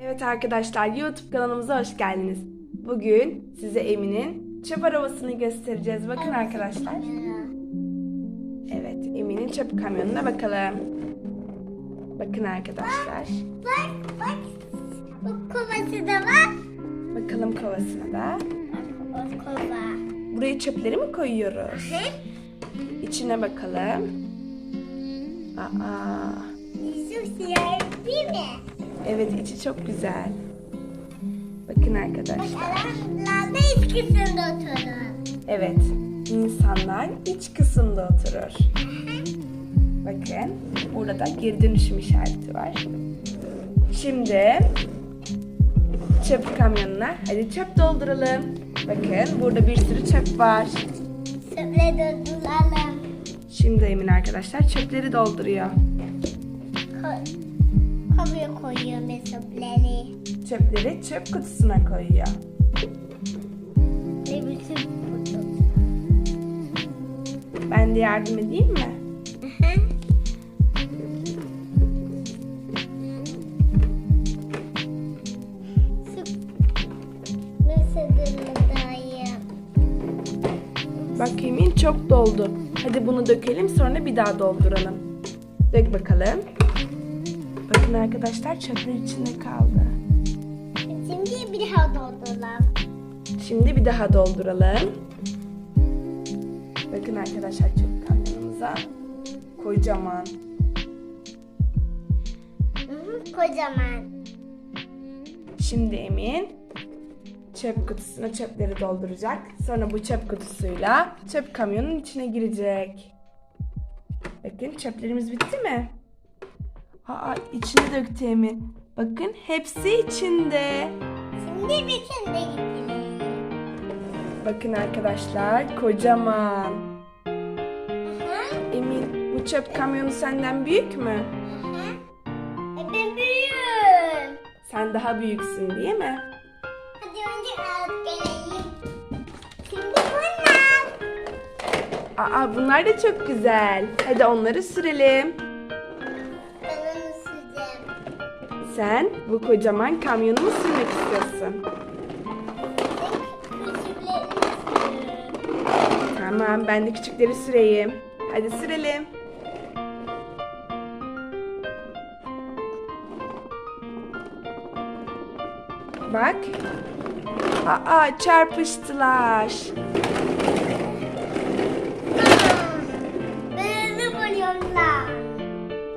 Evet arkadaşlar YouTube kanalımıza hoş geldiniz. Bugün size Emin'in çöp arabasını göstereceğiz. Bakın arkadaşlar. Evet Emin'in çöp kamyonuna bakalım. Bakın arkadaşlar. Bak bak. Bu kovası da var. Bakalım kovasına da. Kova. Buraya çöpleri mi koyuyoruz? Hı? İçine bakalım. Aa, Yusuf siyah değil mi? Evet içi çok güzel. Bakın arkadaşlar. Da iç kısımda oturur. Evet, insanlar iç kısımda oturur. Bakın, burada da geri dönüşüm işareti var. Şimdi çöp kamyonuna hadi çöp dolduralım. Bakın burada bir sürü çöp var. Söple dolduralım. Şimdi Emin arkadaşlar çöpleri dolduruyor. Ko Kovaya koyuyorum ben söpleri. Çöpleri çöp kutusuna koyuyor. Ve bütün kutu. Ben de yardım edeyim mi? Bak Emin çok doldu. Hadi bunu dökelim sonra bir daha dolduralım. Dök bakalım. Bakın arkadaşlar çöpler içinde kaldı. Şimdi bir daha dolduralım. Şimdi bir daha dolduralım. Bakın arkadaşlar çöp kamyonumuza kocaman. Hı hı, Kocaman. Şimdi Emin çöp kutusuna çöpleri dolduracak. Sonra bu çöp kutusuyla çöp kamyonun içine girecek. Bakın çöplerimiz bitti mi? Aa içine döktü. Bakın hepsi içinde. Şimdi bütün de gidelim. Bakın arkadaşlar kocaman. Hı Emin bu çöp kamyonu senden büyük mü? hı. E ben büyüğüm. Sen daha büyüksün değil mi? Hadi önce alıp gelelim. Şimdi bunlar. Aa bunlar da çok güzel. Hadi onları sürelim. Sen bu kocaman kamyonu mu sürmek istiyorsun? Tamam ben de küçükleri süreyim. Hadi sürelim. Bak. Aa çarpıştılar.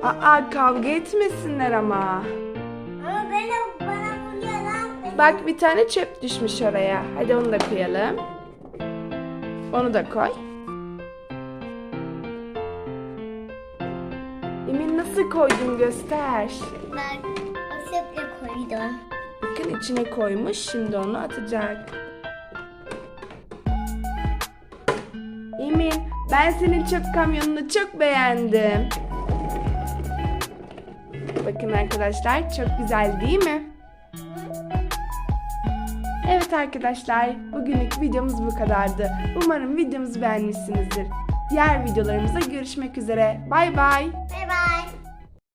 Aa kavga etmesinler. Ama Bak bir tane çöp düşmüş oraya. Hadi onu da koyalım. Onu da koy. Emin nasıl koydun göster. Ben o söple koydum. Bakın içine koymuş. Şimdi onu atacak. Emin ben senin çöp kamyonunu çok beğendim. Bakın arkadaşlar çok güzel değil mi? Evet arkadaşlar bugünlük videomuz bu kadardı. Umarım videomuzu beğenmişsinizdir. Diğer videolarımızda görüşmek üzere. Bay bay.